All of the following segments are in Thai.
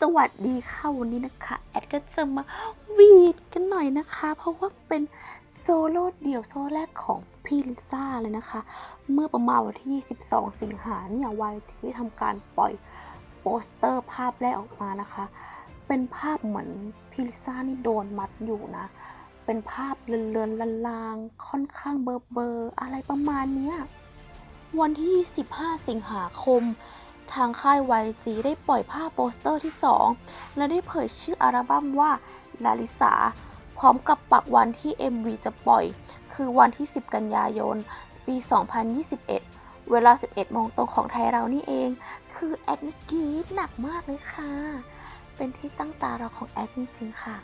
สวัสดีค่ะวันนี้นะคะ แอดก็จะมาวีดกันหน่อยนะคะ เพราะว่าเป็นโซโล่เดี่ยวโซโล่แรกของพี่ลิซ่าเลยนะคะ เมื่อประมาณวันที่ 22 สิงหาเนี่ยวัยที่ทำการปล่อยโปสเตอร์ภาพแรกออกมานะคะ เป็นภาพเหมือนพี่ลิซ่านี่โดนมัดอยู่นะ เป็นภาพเลือนๆลางๆ ค่อนข้างเบอร์เบอร์อะไรประมาณเนี้ยวันที่ 15 สิงหาคม ทางค่าย YG ได้ปล่อยภาพโปสเตอร์ที่ 2 และได้เผยชื่ออัลบั้มว่าลาลิสา พร้อมกับปักวันที่ MV จะปล่อย คือวันที่ 10 กันยายน ปี 2021 เวลา 11โมงตรงของไทยเรานี่เอง คือแอดกีดหนักมากเลยค่ะ เป็นที่ตั้งตารอของแอดจริงๆค่ะ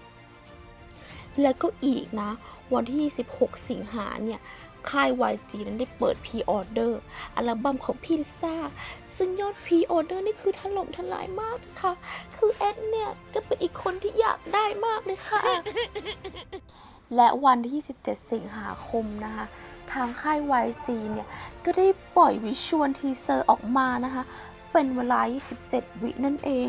แล้วก็อีกนะ วันที่ 16 สิงหาเนี่ย ค่าย YG นั้นได้เปิดพ r ออเดอร์อัลบั้มของพี่ลิซ่า ซึ่งยอดพ r ออเดอร์นี่คือถล่มทลายมากนะคะคือแอดเนี่ย ก็เป็นอีกคนที่อยากได้มากเลยค่ะ และวันที่ 27 สิงหาคมนะคะ ทางค่าย YG เนี่ย ก็ได้ปล่อยวิชวลทีเซอร์ออกมานะคะ เป็นเวลา 27 วินั่นเอง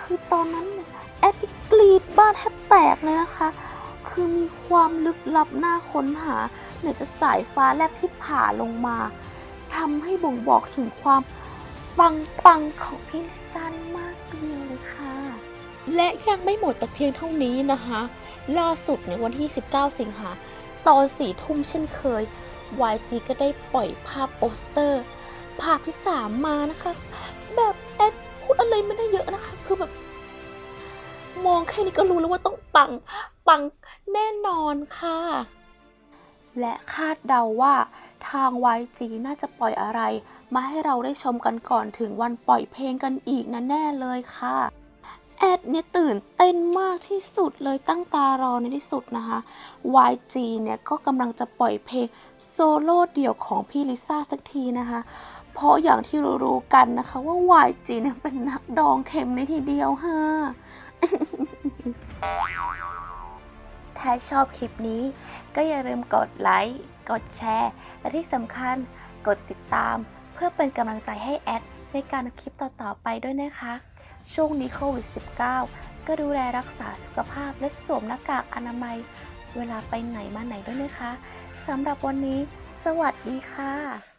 คือ ตอนนั้นแอดนี่กรีดบ้านแทบแตกเลยนะคะ คือมีความลึกลับน่าค้นหาไหนจะสายฟ้าแลบที่ผ่าลงมาทำให้บ่งบอกถึงความปังปังของพี่ซันมากเดียวเลยค่ะ และยังไม่หมดแต่เพียงเท่านี้นะคะ ล่าสุดในวันที่ 19 สิงหาตอนสี่ทุ่มเช่นเคย YG ก็ได้ปล่อยภาพโปสเตอร์ ภาพที่สามมานะคะ แบบแอดพูดอะไรไม่ได้เยอะนะคะ คือแบบ มองแค่นี้ก็รู้แล้วว่าต้องปัง ปังแน่นอนค่ะ และคาดเดาว่าทาง YG น่าจะปล่อยอะไร มาให้เราได้ชมกันก่อนถึงวันปล่อยเพลงกันอีกนะแน่เลยค่ะ แอดเนี่ยตื่นเต้นมากที่สุดเลยตั้งตารอในที่สุดนะคะ YG เนี่ยก็กำลังจะปล่อยเพลงโซโล่เดี่ยวของพี่ลิซ่าสักทีนะคะเพราะอย่างที่รู้ๆกันนะคะว่า YG เนี่ยเป็นนักดองเข็มในทีเดียวฮะ ถ้าชอบคลิปนี้ ก็อย่าลืมกดไลค์ กดแชร์ และที่สำคัญกดติดตาม เพื่อเป็นกำลังใจให้แอดในการทำคลิปต่อๆไปด้วยนะคะ ช่วงนี้โควิด -19 ก็ดูแลรักษาสุขภาพและสวมหน้ากากอนามัย เวลาไปไหนมาไหนด้วยนะคะสำหรับวันนี้ สวัสดีค่ะ